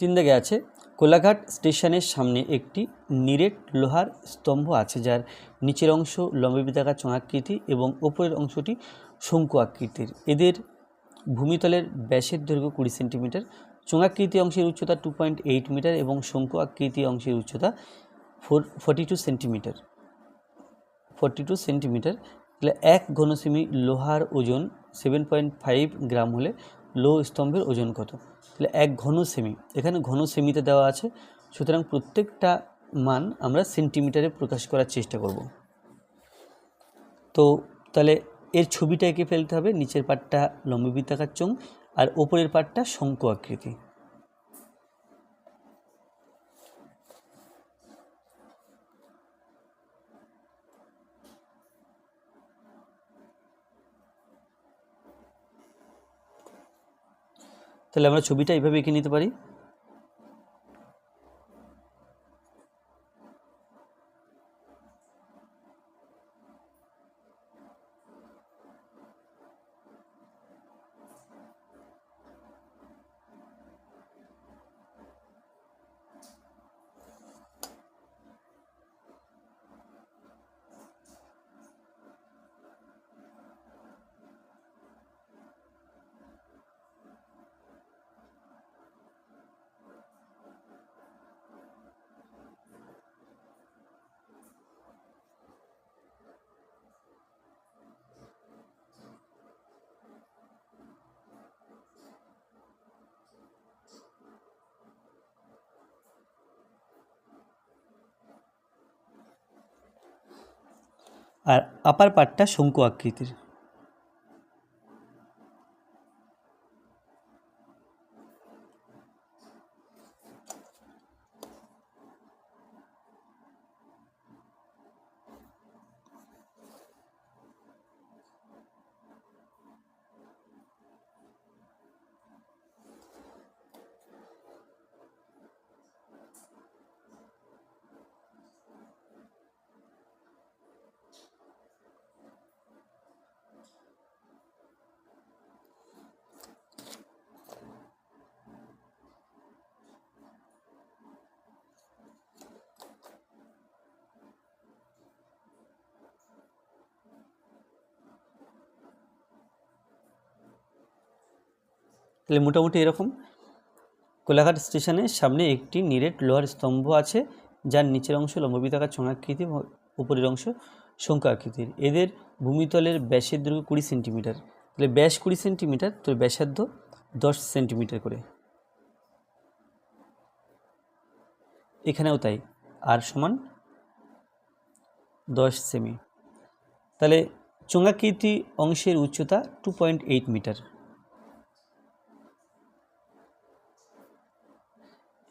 তিন দাগে আছে কোলাঘাট স্টেশনের সামনে একটি নিরেট লোহার স্তম্ভ আছে, যার নিচের অংশ লম্ববিতাকার চোঙাকৃতি এবং ওপরের অংশটি শঙ্কু আকৃতির। এদের ভূমিতলের ব্যাসের দৈর্ঘ্য কুড়ি সেন্টিমিটার, চোঙাকৃতি অংশের উচ্চতা টু পয়েন্ট এইট মিটার এবং শঙ্কু আকৃতি অংশের উচ্চতা four, forty two centimetre. Forty two centimetre, এক ঘনসেমি লোহার ওজন সেভেন পয়েন্ট ফাইভ গ্রাম হলে লোহ স্তম্ভের ওজন কত? তাহলে এক ঘন সেমি। এখানে ঘন সেমিতে দেওয়া আছে। সুতরাং প্রত্যেকটা মান আমরা সেন্টিমিটারে প্রকাশ করার চেষ্টা করব। তো তাহলে এর ছবিটা এঁকে ফেলতে হবে। নিচের পাটটা লম্ববৃত্তাকার চোঙ আর ওপরের পাটটা শঙ্কু আকৃতি। তাহলে আমরা ছবিটা এইভাবে এঁকে নিতে পারি। আর আপার পার্টটা শঙ্কু আকৃতির। তাহলে মোটামুটি এরকম। কোলাঘাট স্টেশনের সামনে একটি নিরেট লোহার স্তম্ভ আছে, যার নিচের অংশ লম্ববৃত্তাকার চোঙাকৃতি উপরের অংশ শঙ্কু আকৃতির এদের ভূমিতলের ব্যাসের দৈর্ঘ্য কুড়ি সেন্টিমিটার। তাহলে ব্যাস কুড়ি সেন্টিমিটার, তো ব্যাসার্ধ দশ সেন্টিমিটার করে। এখানেও তাই, আর সমান দশ সেমি। তাহলে চোঙাকৃতি অংশের উচ্চতা টু পয়েন্ট এইট মিটার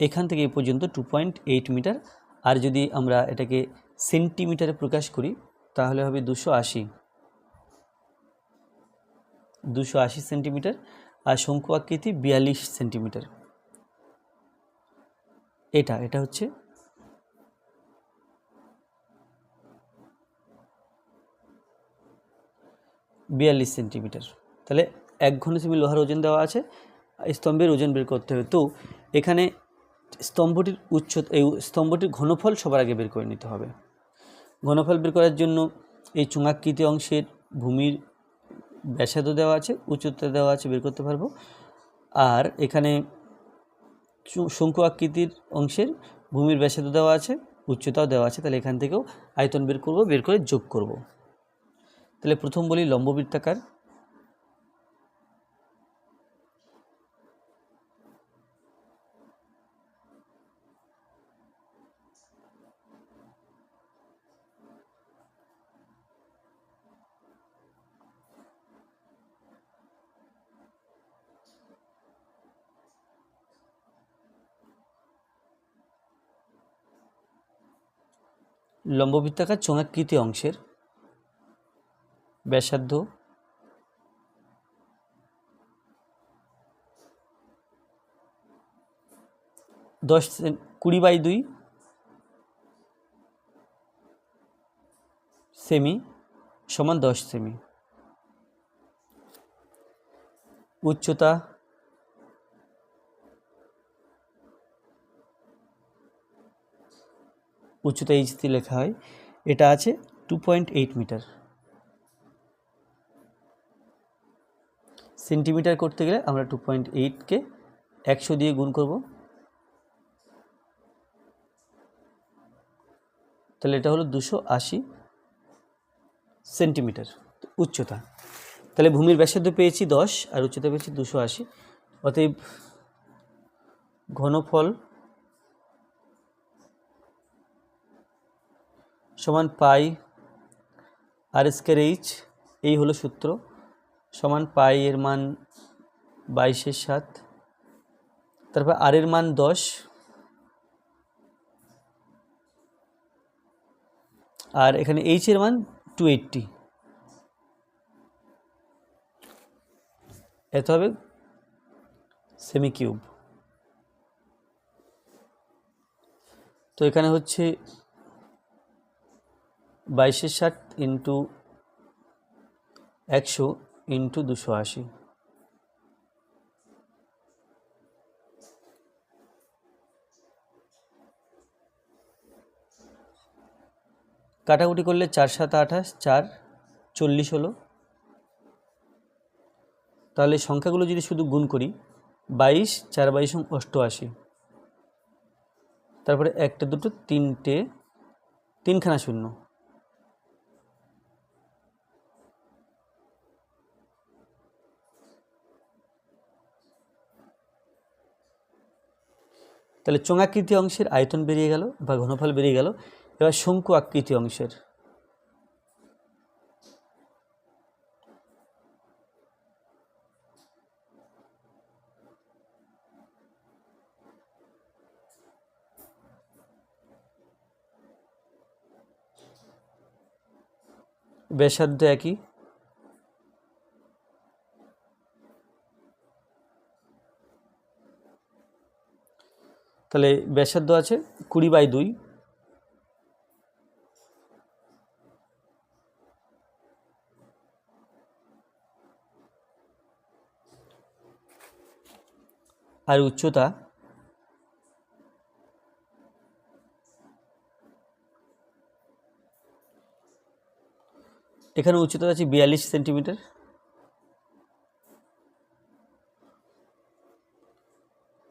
এখান থেকে এই পর্যন্ত টু পয়েন্ট এইট মিটার। আর যদি আমরা এটাকে সেন্টিমিটারে প্রকাশ করি, তাহলে হবে দুশো আশি। দুশো আশি সেন্টিমিটার আর শঙ্কু আকৃতি বিয়াল্লিশ সেন্টিমিটার এটা এটা হচ্ছে বিয়াল্লিশ সেন্টিমিটার তাহলে এক ঘন সেমি লোহার ওজন দেওয়া আছে, স্তম্ভের ওজন বের করতে হবে। তো, এখানে স্তম্ভটির উচ্চতা এই স্তম্ভটির ঘনফল সবার আগে বের করে নিতে হবে। ঘনফল বের করার জন্য এই চুঙাকৃতি অংশের ভূমির ব্যাসার্ধ দেওয়া আছে, উচ্চতা দেওয়া আছে, বের করতে পারব। আর এখানে শঙ্কু আকৃতির অংশের ভূমির ব্যাসার্ধ দেওয়া আছে, উচ্চতাও দেওয়া আছে। তাহলে এখান থেকেও আয়তন বের করব, বের করে যোগ করব। তাহলে প্রথম বলি লম্ববৃত্তাকার। লম্ববৃত্তাকার চোঙাকৃতি অংশের ব্যাসার্ধ দশ কুড়ি বাই দুই সেমি সমান দশ সেমি। উচ্চতা উচ্চতা এইচ দিয়ে লেখা হয়, এটা আছে two point eight metre centimetre করতে গেলে আমরা টু পয়েন্ট এইটকে একশো দিয়ে গুণ করব। তাহলে এটা হলো দুশো আশি সেন্টিমিটার উচ্চতা। তাহলে ভূমির ব্যাসার্ধ পেয়েছি দশ আর উচ্চতা পেয়েছি দুশো আশি। অতএব ঘনফল সমান পাই আর স্কোয়ার এইচ এই হলো সূত্র। সমান পাই এর মান বাইশের সাত। তারপর আর এর মান দশ। আর এখানে এইচ এর মান টু এইট্টি এত হবে সেমি কিউব তো এখানে হচ্ছে বাইশের ষাট ইন্টু একশো ইন্টু দুশো আশি। কাটাকুটি করলে চার সাত আঠাশ, চার চল্লিশ হলো। তাহলে সংখ্যাগুলো যদি শুধু গুণ করি, বাইশ, চার বাইশ অষ্টআশি। তারপরে একটা, দুটো, তিনটে, তিনখানা শূন্য। তাহলে চোঙাকৃতি অংশের আয়তন বেরিয়ে গেল বা ঘনফল বেরিয়ে গেল। এবার শঙ্কু আকৃতি অংশের। ব্যাসার্ধ একই। তাহলে ব্যাসার্ধ আছে কুড়ি বাই দুই। আর উচ্চতা এখানে উচ্চতা আছে বিয়াল্লিশ সেন্টিমিটার।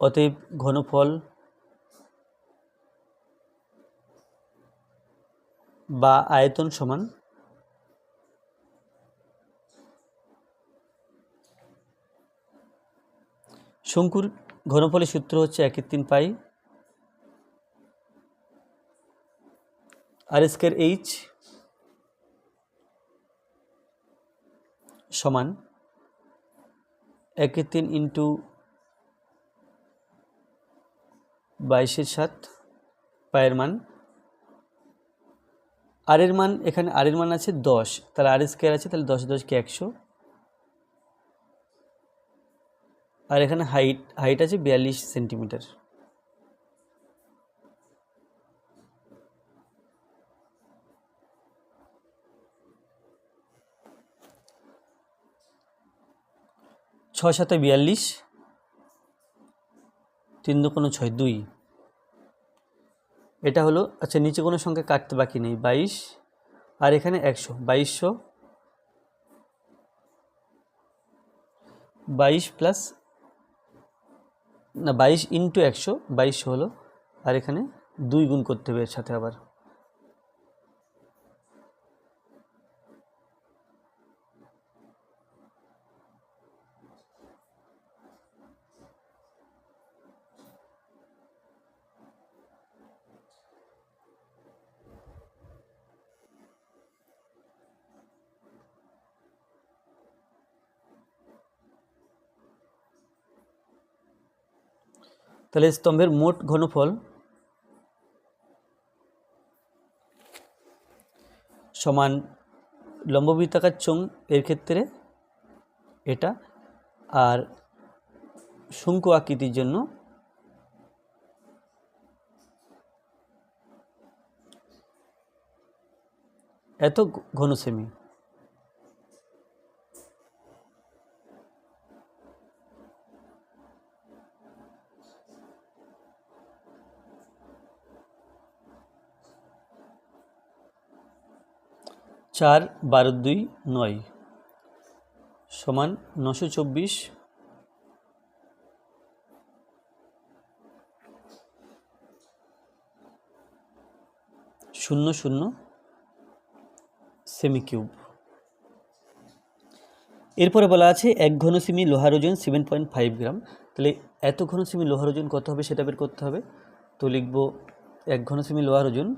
অতএব ঘনফল বা আয়তন সমান শঙ্কুর ঘনফলের সূত্র হচ্ছে একের তিন পাই আর স্কোয়ার এইচ সমান একের তিন ইন্টু বাইশের সাত পায়ের মান আর এর মান, এখানে আর এর মান আছে দশ। তাহলে আর স্কোয়ার আছে, তাহলে দশ দশকে একশো। আর এখানে হাইট হাইট আছে বিয়াল্লিশ সেন্টিমিটার ছ সাথে বিয়াল্লিশ, তিন দু কোনো ছয় দুই। এটা হলো আচ্ছা নিচে কোনো সংখ্যা কাটতে বাকি নেই, বাইশ, আর এখানে একশো, বাইশশো, বাইশ প্লাস না, বাইশ ইন্টু একশো, বাইশশো হলো, আর এখানে দুই গুণ করতে হবে এর সাথে আবার। তাহলে স্তম্ভের মোট ঘনফল সমান লম্ববৃত্তাকার চোঙ এর ক্ষেত্রে এটা আর শঙ্কু আকৃতির জন্য এত ঘন সেমি চার বারো দুই নয় সমান নশো চব্বিশ। শূন্য শূন্য সেমি কিউব এরপরে বলা আছে এক ঘন সেমি লোহার ওজন সেভেন পয়েন্ট ফাইভ গ্রাম। তাহলে এত ঘন সেমি লোহার ওজন কত হবে সেটা বের করতে হবে? তো লিখব এক ঘন সেমি লোহার ওজন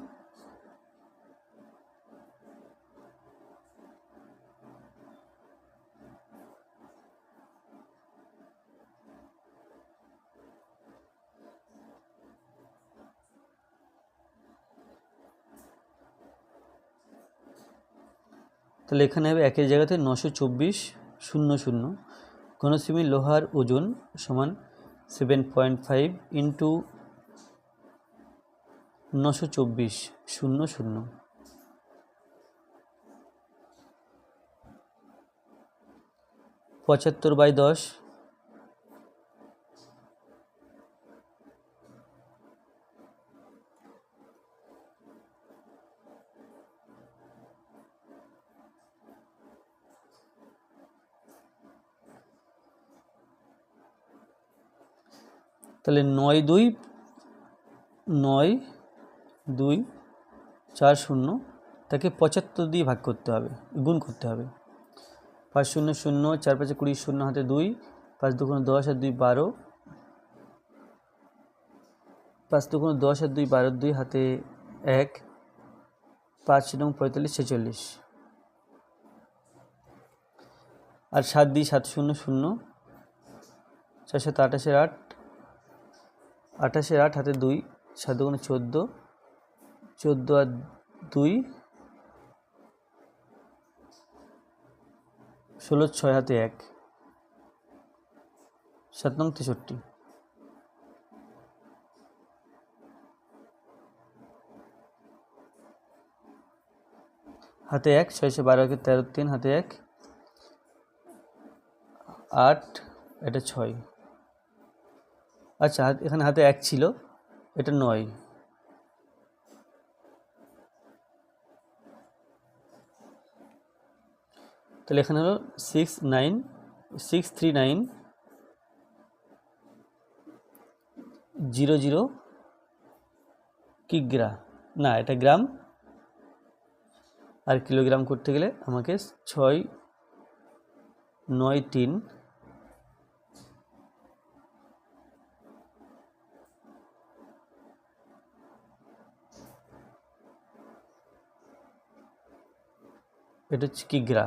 তাহলে এখানে হবে একের জায়গাতে নশো চব্বিশ শূন্য শূন্য। ঘনসিমি লোহার ওজন সমান সেভেন পয়েন্ট ফাইভ ইন্টু নশো চব্বিশ শূন্য শূন্য। পঁচাত্তর বাই দশ তাহলে নয় দুই নয় দুই, চার শূন্য তাকে পঁচাত্তর দিয়ে ভাগ করতে হবে, গুণ করতে হবে। পাঁচ শূন্য শূন্য, চার পাঁচে কুড়ি শূন্য, হাতে দুই, পাঁচ দুগুণ দশ আর দুই বারো। পাঁচ দুগুণ দশ আর দুই বারো, দুই হাতে এক, পাঁচ নং পঁয়তাল্লিশ, ছেচল্লিশ। আর সাত দুই সাত শূন্য শূন্য চার সাত আঠাশের আট আঠাশের আট, হাতে দুই সাত দুগুণে চোদ্দ। চোদ্দ আর দুই, ষোলো, ছয়, হাতে এক। সাত নং তেষট্টি। হাতে এক, ছয়শো বারো, একে তেরো, তিন, হাতে এক। আট, এটা ছয়। আচ্ছা এখানে হাতে এক ছিল, এটা নয়। তাহলে এখানে হলো six nine six three nine zero zero কিগ্রা। না, এটা গ্রাম। আর কিলোগ্রাম করতে গেলে আমাকে ছয়, নয়, তিন এটা হচ্ছে কিগ্রা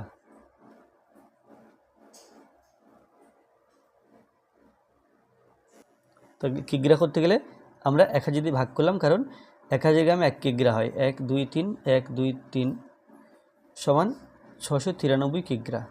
তো কিগ্রা করতে গেলে আমরা এক হাজার দিয়ে ভাগ করলাম, কারণ এক হাজার গ্রামে এক কিগ্রা হয়? এক, দুই, তিন, এক, দুই, তিন সমান ছশো তিরানব্বই কিগ্রা